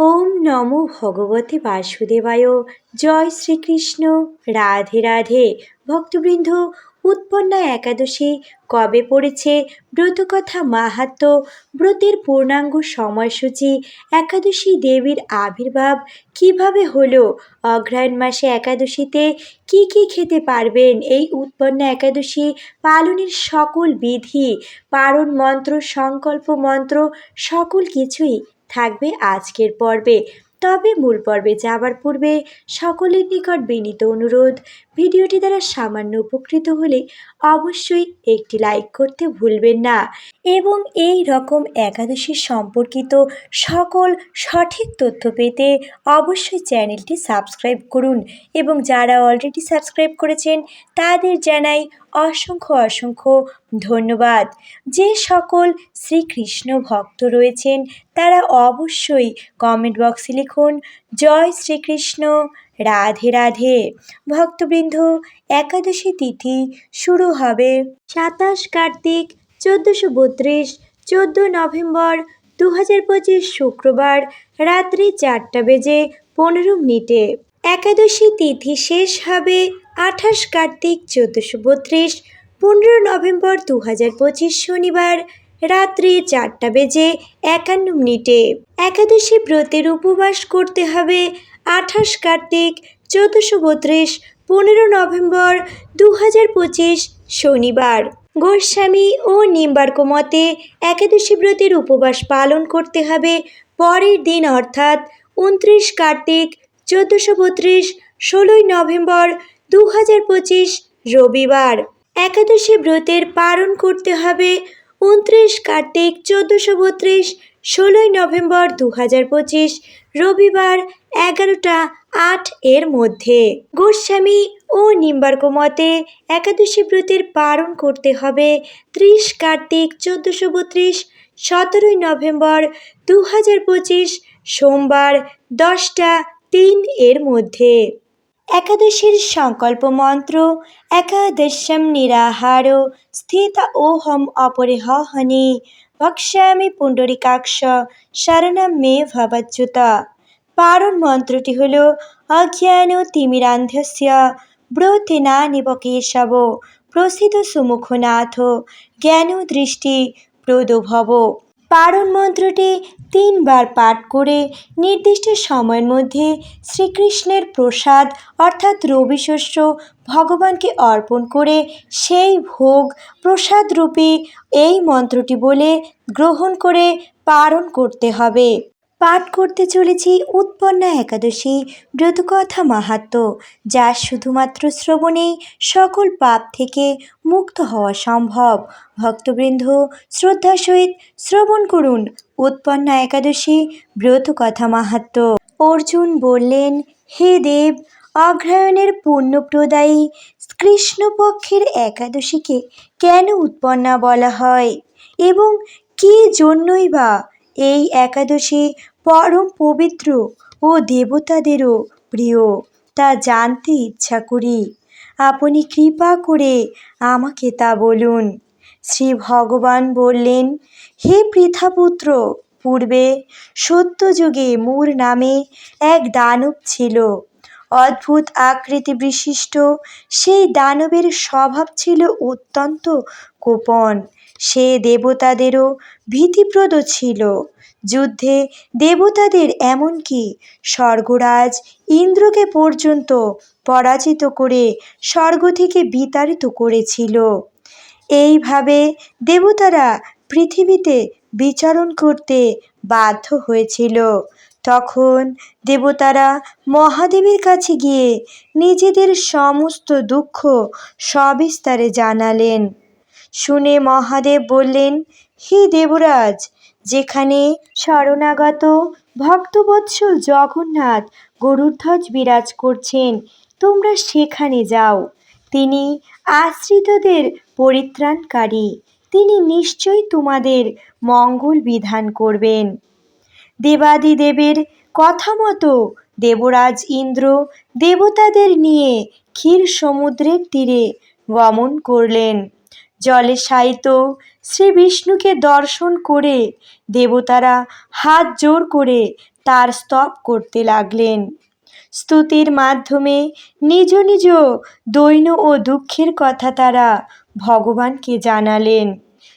ওম নমো ভগবতে বাসুদেবায়। জয় শ্রীকৃষ্ণ। রাধে রাধে। ভক্তবৃন্দ, উৎপন্না একাদশী কবে পড়েছে? ব্রতকথা মাহাত্ম, ব্রতের পূর্ণাঙ্গ সময়সূচি, একাদশী দেবীর আবির্ভাব কীভাবে হলো? অগ্রহায়ণ মাসে একাদশীতে কি কি খেতে পারবেন? এই উৎপন্না একাদশী পালনের সকল বিধি, পারণ মন্ত্র, সংকল্প মন্ত্র, সকল কিছুই থাকবে আজকের পর্বে। তবে মূল পর্বে যাবার পূর্বে সকলের নিকট বিনীত অনুরোধ, ভিডিওটি দ্বারা সামান্য উপকৃত হলে অবশ্যই একটি লাইক করতে ভুলবেন না। এবং এই রকম একাদশী সম্পর্কিত সকল সঠিক তথ্য পেতে অবশ্যই চ্যানেলটি সাবস্ক্রাইব করুন এবং যারা অলরেডি সাবস্ক্রাইব করেছেন, তাদের জানাই অসংখ্য অসংখ্য ধন্যবাদ। যে সকল শ্রীকৃষ্ণ ভক্ত রয়েছেন, তারা অবশ্যই কমেন্ট বক্সে লিখুন, জয় শ্রীকৃষ্ণ, রাধে রাধে। ভক্তবৃন্দ, একাদশী তিথি শুরু হবে সাতাশ কার্তিক চোদ্দোশো বত্রিশ চোদ্দ নভেম্বর দু হাজার পঁচিশ শুক্রবার রাত্রি চারটা বেজে পনেরো মিনিটে। একাদশী তিথি শেষ হবে আঠাশ কার্তিক চোদ্দোশো বত্রিশ পনেরো নভেম্বর দু হাজার পঁচিশ শনিবার রাত্রি চারটা বেজে একান্ন মিনিটে। একাদশী ব্রতের উপবাস করতে হবে আঠাশ কার্তিক চোদ্দোশো বত্রিশ পনেরো নভেম্বর দু হাজার পঁচিশ শনিবার। গোস্বামী ও নিম্বার্ক মতে একাদশী ব্রতের উপবাস পালন করতে হবে। পরের দিন অর্থাৎ উনত্রিশ কার্তিক চোদ্দোশো বত্রিশ ষোলোই নভেম্বর দু হাজার পঁচিশ রবিবার। একাদশী ব্রতের পালন করতে হবে উনত্রিশ কার্তিক চোদ্দোশো বত্রিশ ষোলোই নভেম্বর দু হাজার পঁচিশ রবিবার এগারোটা আট এর মধ্যে। গোস্বামী ও নিম্বার্ক মতে একাদশী ব্রতের পালন করতে হবে। ত্রিশ কার্তিক চোদ্দোশো বত্রিশ, সতেরোই নভেম্বর দু হাজার পঁচিশ, সোমবার দশটা তিন এর মধ্যে। একাদশীর সংকল্প মন্ত্র একাদশম নিরাহার, স্থিত ওহম অপরিহহনি, ভক্ষ্যামি পুণ্ডরিকাক্ষ, শরণম মে ভবচ্যুত। পারণ মন্ত্রটি হল অজ্ঞান তিমিরান্ধস্য ব্রতেনা নিবকেশব প্রসিদ্ধ সুমুখনাথ, জ্ঞান দৃষ্টি প্রদভব। পারণ মন্ত্রটি তিনবার পাঠ করে নির্দিষ্ট সময়ের মধ্যে শ্রীকৃষ্ণের প্রসাদ, অর্থাৎ রবি শস্য, ভগবানকে অর্পণ করে সেই ভোগ প্রসাদরূপী এই মন্ত্রটি বলে গ্রহণ করে পারণ করতে হবে। পাঠ করতে চলেছি উৎপন্না একাদশী ব্রতকথা মাহাত্ম, যা শুধুমাত্র শ্রবণেই সকল পাপ থেকে মুক্ত হওয়া সম্ভব। ভক্তবৃন্দ, শ্রদ্ধা সহিত শ্রবণ করুন উৎপন্না একাদশী ব্রতকথা মাহাত্ম। অর্জুন বললেন, হে দেব, অগ্রহায়ণের পুণ্যপ্রদায়ী কৃষ্ণপক্ষের একাদশীকে কেন উৎপন্না বলা হয়? এবং কী জন্যই বা এই একাদশী পরম পবিত্র ও দেবতাদেরও প্রিয়। তা জানতে ইচ্ছা করি। আপনি কৃপা করে আমাকে তা বলুন। শ্রী ভগবান বললেন, হে পৃথাপুত্র, পূর্বে সত্যযুগে মূর নামে এক দানব ছিল। অদ্ভুত আকৃতি বিশিষ্ট, সেই দানবের স্বভাব ছিল অত্যন্ত কোপন সে দেবতাদেরও ভীতিপ্রদ ছিল। যুদ্ধে দেবতাদের এমনকি স্বর্গরাজ ইন্দ্রকে পর্যন্ত পরাজিত করে স্বর্গ থেকে বিতাড়িত করেছিল। এইভাবে দেবতারা পৃথিবীতে বিচরণ করতে বাধ্য হয়েছিল। তখন দেবতারা মহাদেবের কাছে গিয়ে নিজেদের সমস্ত দুঃখ সবিস্তারে জানালেন। শুনে মহাদেব বললেন, হে দেবরাজ, যেখানে শরণাগত ভক্তবৎসল জগন্নাথ গরুধ্বজ বিরাজ করছেন, তোমরা সেখানে যাও। তিনি আশ্রিতদের পরিত্রাণকারী, তিনি নিশ্চয়ই তোমাদের মঙ্গল বিধান করবেন। দেবাদিদেবের কথা মতো দেবরাজ ইন্দ্র দেবতাদের নিয়ে ক্ষীর সমুদ্রের তীরে গমন করলেন। জলে শায়িত শ্রী বিষ্ণুকে দর্শন করে দেবতারা হাত জোর করে তার স্তব করতে লাগলেন। স্তুতির মাধ্যমে নিজ নিজ দৈন ও দুঃখের কথা তারা ভগবানকে জানালেন।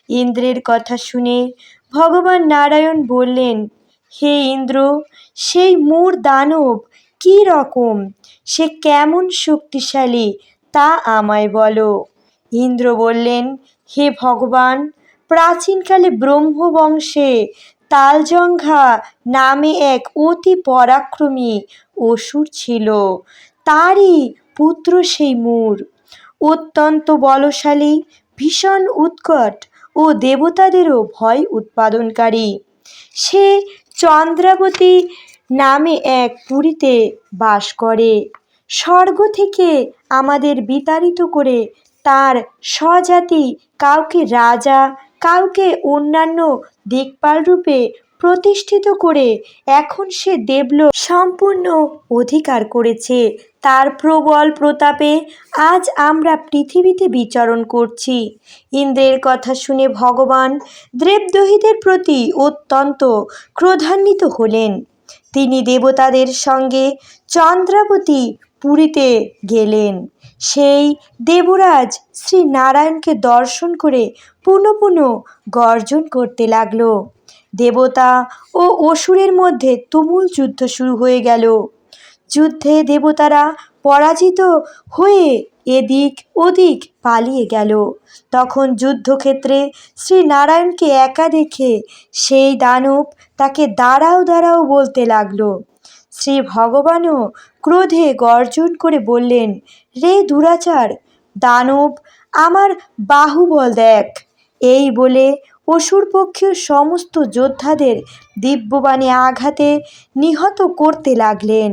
ইন্দ্রের কথা শুনে ভগবান নারায়ণ বললেন, হে ইন্দ্র, সেই মূর দানব কী রকম? সে কেমন শক্তিশালী তা আমায় বলো। ইন্দ্র বললেন, হে ভগবান, প্রাচীনকালে ব্রহ্মবংশে তালজঙ্ঘা নামে এক অতি পরাক্রমী অসুর ছিল। তারই পুত্র সেই মূর। অত্যন্ত বলশালী, ভীষণ উৎকট ও দেবতাদেরও ভয় উৎপাদনকারী। সে চন্দ্রাবতী নামে এক পুরীতে বাস করে। স্বর্গ থেকে আমাদের বিতাড়িত করে তার স্বজাতি কাউকে রাজা, কাউকে অন্যান্য দিকপাল রূপে প্রতিষ্ঠিত করে এখন সে দেবলোক সম্পূর্ণ অধিকার করেছে। তার প্রবল প্রতাপে আজ আমরা পৃথিবীতে বিচরণ করছি। ইন্দ্রের কথা শুনে ভগবান দেবদহিদের প্রতি অত্যন্ত ক্রোধান্বিত হলেন। তিনি দেবতাদের সঙ্গে চন্দ্রাবতী পুরীতে গেলেন। সেই দেবরাজ শ্রী নারায়ণকে দর্শন করে পুনঃ পুনঃ গর্জন করতে লাগল। দেবতা ও অসুরের মধ্যে তুমুল যুদ্ধ শুরু হয়ে গেল। যুদ্ধে দেবতারা পরাজিত হয়ে এদিক ওদিক পালিয়ে গেল। তখন যুদ্ধক্ষেত্রে শ্রী নারায়ণকে একা দেখে সেই দানব তাকে দাঁড়াও দাঁড়াও বলতে লাগল। শ্রী ভগবানও ক্রোধে গর্জন করে বললেন, রে দুরাচার, দানব, আমার বাহুবল দেখ। এই বলে অসুরপক্ষীয় সমস্ত যোদ্ধাদের দিব্যবাণী আঘাতে নিহত করতে লাগলেন।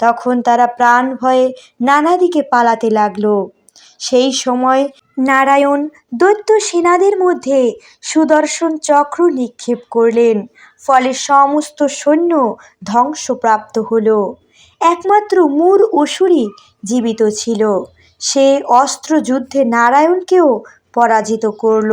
তখন তারা প্রাণ ভয়ে নানা দিকে পালাতে লাগল। সেই সময় নারায়ণ দৈত্য সেনাদের মধ্যে সুদর্শন চক্র নিক্ষেপ করলেন। ফলে সমস্ত সৈন্য ধ্বংসপ্রাপ্ত হলো। একমাত্র মূর অসুরই জীবিত ছিল। সে অস্ত্রযুদ্ধে নারায়ণকেও পরাজিত করল।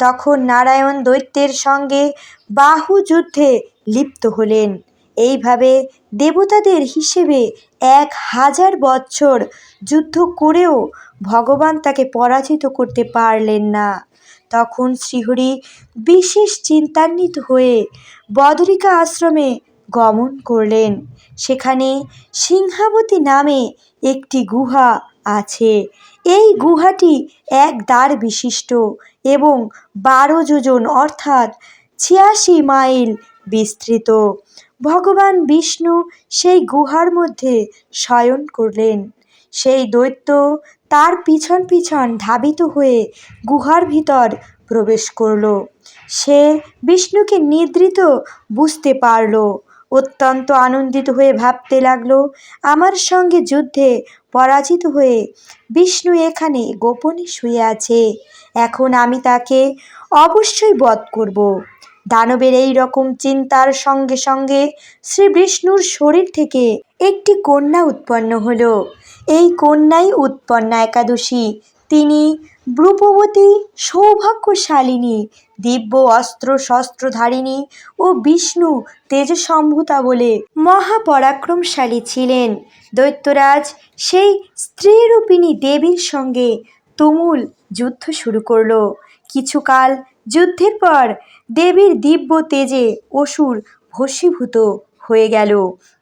তখন নারায়ণ দৈত্যের সঙ্গে বাহু যুদ্ধে লিপ্ত হলেন। এইভাবে দেবতাদের হিসেবে এক হাজার বছর যুদ্ধ করেও ভগবান তাকে পরাজিত করতে পারলেন না। তখন শ্রীহরি বিশেষ চিন্তান্বিত হয়ে বদরিকা আশ্রমে গমন করলেন। সেখানে সিংহাবতী নামে একটি গুহা আছে। এই গুহাটি এক দ্বার বিশিষ্ট এবং বারো যোজন অর্থাৎ ছিয়াশি মাইল বিস্তৃত। ভগবান বিষ্ণু সেই গুহার মধ্যে শয়ন করলেন। সেই দৈত্য তার পিছন পিছন ধাবিত হয়ে গুহার ভিতর প্রবেশ করল। সে বিষ্ণুকে নিদ্রিত বুঝতে পারল অত্যন্ত আনন্দিত হয়ে ভাবতে লাগল, আমার সঙ্গে যুদ্ধে পরাজিত হয়ে বিষ্ণু এখানে গোপনে শুয়ে আছে। এখন আমি তাকে অবশ্যই বধ করব। দানবের এই রকম চিন্তার সঙ্গে সঙ্গে শ্রী বিষ্ণুর শরীর থেকে একটি কন্যা উৎপন্ন হলো। এই কন্যাই উৎপন্না একাদশী। তিনি রূপবতী সৌভাগ্যশালিনী দিব্য অস্ত্র শস্ত্রধারিণী ও বিষ্ণু তেজসম্ভূতা বলে মহাপরাক্রমশালী ছিলেন। দৈত্যরাজ সেই স্ত্রীরূপিণী দেবীর সঙ্গে তুমুল যুদ্ধ শুরু করল। কিছুকাল যুদ্ধের পর দেবীর দিব্য তেজে অসুর ভস্মীভূত হয়ে গেল।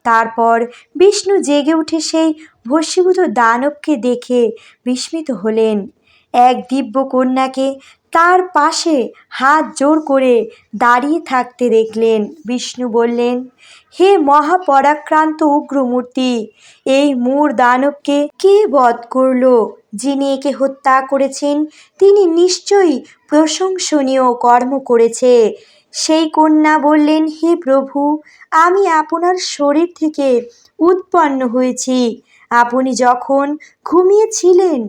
তারপর বিষ্ণু জেগে উঠে সেই ভস্মীভূত দানবকে দেখে বিস্মিত হলেন। এক দিব্য কন্যাকে তার পাশে হাত জোর করে দাঁড়িয়ে থাকতে দেখলেন। বিষ্ণু বললেন, হে মহাপরাক্রান্ত উগ্রমূর্তি, এই মূর দানবকে কে বধ করল? যিনি একে হত্যা করেছেন, তিনি নিশ্চয়ই প্রশংসনীয় কর্ম করেছে। সেই কন্যা বললেন, হে প্রভু, আমি আপনার শরীর থেকে উৎপন্ন হয়েছি। আপনি যখন ঘুমিয়েছিলেন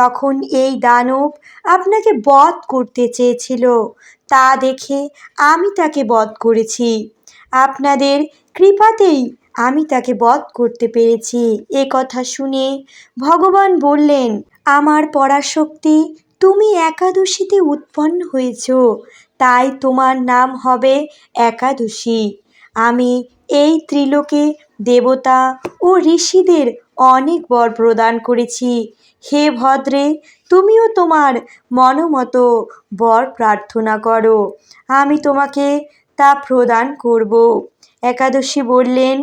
তখন এই দানব আপনাকে বধ করতে চেয়েছিল। তা দেখে আমি তাকে বধ করেছি। আপনাদের কৃপাতেই আমি তাকে বধ করতে পেরেছি। এ কথা শুনে ভগবান বললেন, আমার পরাশক্তি, তুমি একাদশীতে উৎপন্ন হয়েছ। তাই তোমার নাম হবে একাদশী। আমি এই ত্রিলোকে দেবতা ও ঋষিদের অনেক বর প্রদান করেছি। হে ভদ্রে, তুমিও তোমার মনোমতো বর প্রার্থনা করো। আমি তোমাকে তা প্রদান করব। একাদশী বললেন,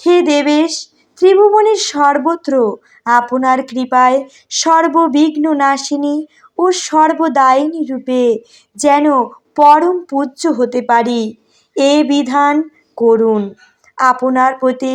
হে দেবেশ, ত্রিভুবনের সর্বত্র আপনার কৃপায় সর্ববিঘ্ন নাশিনী ও সর্বদায়িনী রূপে যেন পরম পূজ্য হতে পারি। এ বিধান করুন। আপনার প্রতি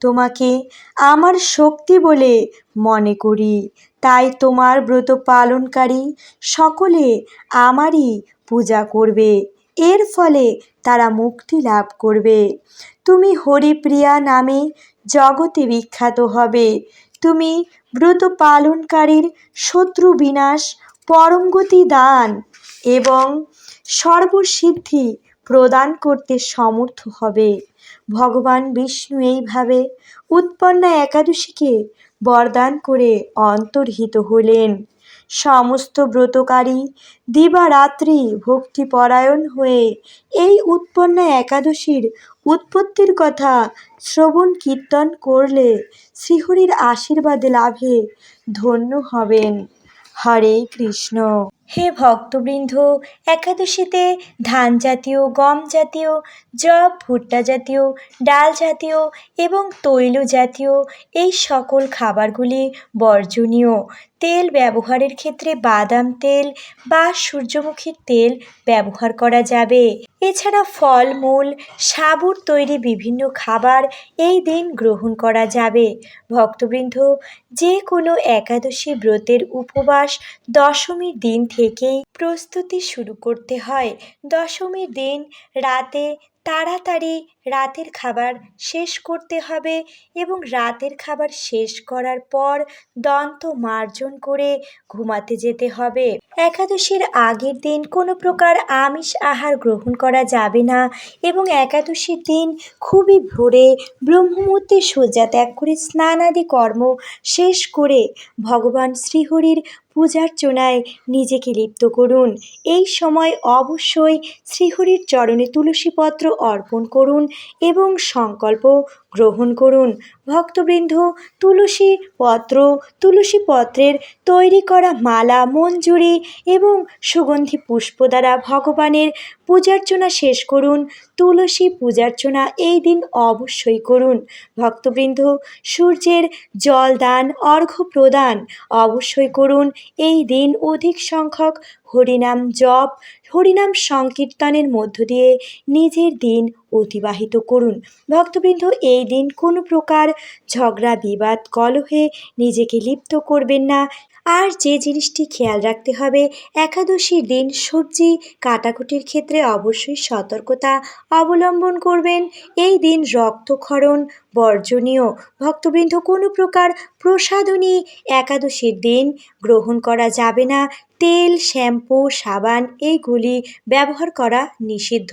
তোমাকে আমার শক্তি বলে মনে করি। তাই তোমার ব্রত পালনকারী সকলে আমারই পূজা করবে। এর ফলে তারা মুক্তি লাভ করবে। তুমি হরিপ্রিয়া নামে জগতে বিখ্যাত হবে। তুমি ব্রত পালনকারীর শত্রু বিনাশ, পরমগতি দান এবং সর্বসিদ্ধি প্রদান করতে সমর্থ হবে। ভগবান বিষ্ণু এইভাবে উৎপন্না একাদশীকে বরদান করে অন্তর্হিত হলেন। সমস্ত ব্রতকারী দিবারাত্রি ভক্তিপরায়ণ হয়ে এই উৎপন্না একাদশীর উৎপত্তির কথা শ্রবণ কীর্তন করলে শ্রীহরির আশীর্বাদ লাভে ধন্য হবেন। হরে কৃষ্ণ। হে ভক্তবৃন্দ, একাদশীতে ধান জাতীয়, গম জাতীয় জব ভুট্টা জাতীয়, ডাল জাতীয় এবং তৈল জাতীয় এই সকল খাবারগুলি বর্জনীয়। তেল ব্যবহারের ক্ষেত্রে বাদাম তেল বা সূর্যমুখীর তেল ব্যবহার করা যাবে। এছাড়া ফলমূল, সাবুর তৈরি বিভিন্ন খাবার এই দিন গ্রহণ করা যাবে। ভক্তবৃন্দ, যে কোনো একাদশী ব্রতের উপবাস দশমীর দিন থেকেই প্রস্তুতি শুরু করতে হয়। দশমীর দিন রাতে তাড়াতাড়ি রাতের খাবার শেষ করতে হবে এবং রাতের খাবার শেষ করার পর দন্ত মার্জন করে ঘুমাতে যেতে হবে। একাদশীর আগের দিন কোনো প্রকার আমিষ আহার গ্রহণ করা যাবে না এবং একাদশীর দিন খুবই ভোরে ব্রহ্মমূর্তে শয্যা ত্যাগ করে স্নানাদি কর্ম শেষ করে ভগবান শ্রীহরির পূজার্চনায় নিজেকে লিপ্ত করুন। এই সময় অবশ্যই শ্রীহরির চরণে তুলসীপত্র অর্পণ করুন এবং সংকল্প গ্রহণ করুন। ভক্তবৃন্দ তুলসী পত্র তুলসী পত্রের তৈরি করা মালা, মঞ্জুরি এবং সুগন্ধি পুষ্প দ্বারা ভগবানের পূজার্চনা শেষ করুন। তুলসী পূজার্চনা এই দিন অবশ্যই করুন। ভক্তবৃন্দ, সূর্যের জল দান অর্ঘ্য প্রদান অবশ্যই করুন এই দিন অধিক সংখ্যক হরিনাম জপ, হরিনাম সংকীর্তনের মধ্য দিয়ে নিজের দিন অতিবাহিত করুন। ভক্তবৃন্দ, এই দিন কোনো প্রকার ঝগড়া, বিবাদ, কলহে নিজেকে লিপ্ত করবেন না। আর যে জিনিসটি খেয়াল রাখতে হবে একাদশীর দিন সবজি কাটাকুটির ক্ষেত্রে অবশ্যই সতর্কতা অবলম্বন করবেন। এই দিন রক্তক্ষরণ বর্জনীয়। ভক্তবৃন্দ, কোনো প্রকার প্রসাদনী একাদশীর দিন গ্রহণ করা যাবে না। তেল, শ্যাম্পু, সাবান এইগুলি ব্যবহার করা নিষিদ্ধ।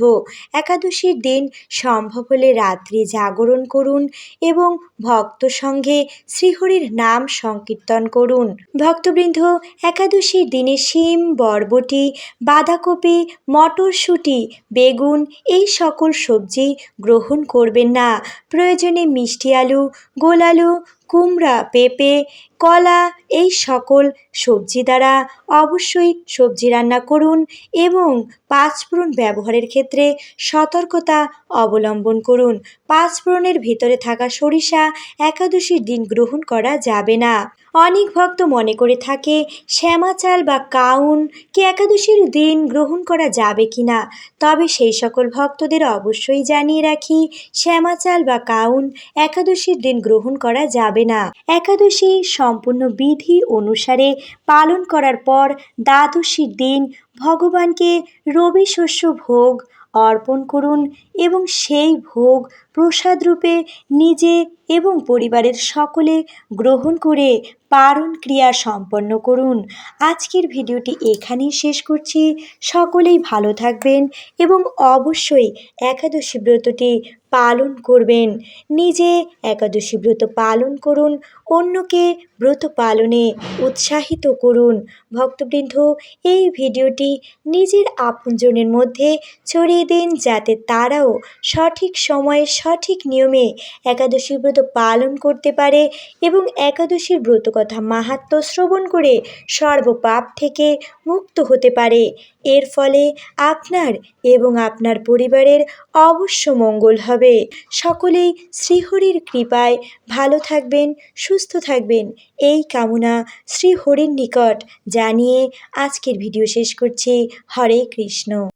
একাদশীর দিন সম্ভব হলে রাত্রি জাগরণ করুন এবং ভক্ত সঙ্গে শ্রীহরির নাম সংকীর্তন করুন। ভক্তবৃন্দ, একাদশীর দিনে শিম, বরবটি, বাঁধাকপি, মটরশুঁটি, বেগুন এই সকল সবজি গ্রহণ করবেন না। প্রয়োজনে মিষ্টি আলু গোল আলু কুমড়া, পেঁপে, কলা এই সকল সবজি দ্বারা অবশ্যই সবজি রান্না করুন এবং পাঁচফোড়ন ব্যবহারের ক্ষেত্রে সতর্কতা অবলম্বন করুন। পাঁচফোড়নের ভিতরে থাকা সরিষা একাদশীর দিন গ্রহণ করা যাবে না। অনেক ভক্ত মনে করে থাকে, শ্যামা চাল বা কাউন কি একাদশীর দিন গ্রহণ করা যাবে কি না তবে সেই সকল ভক্তদের অবশ্যই জানিয়ে রাখি, শ্যামা চাল বা কাউন একাদশীর দিন গ্রহণ করা যাবে না। একাদশী সম্পূর্ণ বিধি অনুসারে পালন করার পর দ্বাদশীর দিন ভগবানকে রবি শস্য ভোগ অর্পণ করুন এবং সেই ভোগ প্রসাদরূপে নিজে এবং পরিবারের সকলে গ্রহণ করে পারণ ক্রিয়া সম্পন্ন করুন। আজকের ভিডিওটি এখানেই শেষ করছি। সকলেই ভালো থাকবেন এবং অবশ্যই একাদশী ব্রতটি পালন করবেন। নিজে একাদশী ব্রত পালন করুন, অন্যকে ব্রত পালনে উৎসাহিত করুন। ভক্তবৃন্দ, এই ভিডিওটি নিজের আপনজনের মধ্যে ছড়িয়ে দিন যাতে তারাও সঠিক সময়ে সঠিক নিয়মে একাদশী ব্রত পালন করতে পারে এবং একাদশীর ব্রত কথা মাহাত্ম শ্রবণ করে সর্বপাপ থেকে মুক্ত হতে পারে। এর ফলে আপনার এবং আপনার পরিবারের অবশ্য মঙ্গল হবে। সকলেই শ্রীহরির কৃপায় ভালো থাকবেন, সুস্থ থাকবেন। এই কামনা শ্রীহরির নিকট জানিয়ে আজকের ভিডিও শেষ করছি। হরে কৃষ্ণ।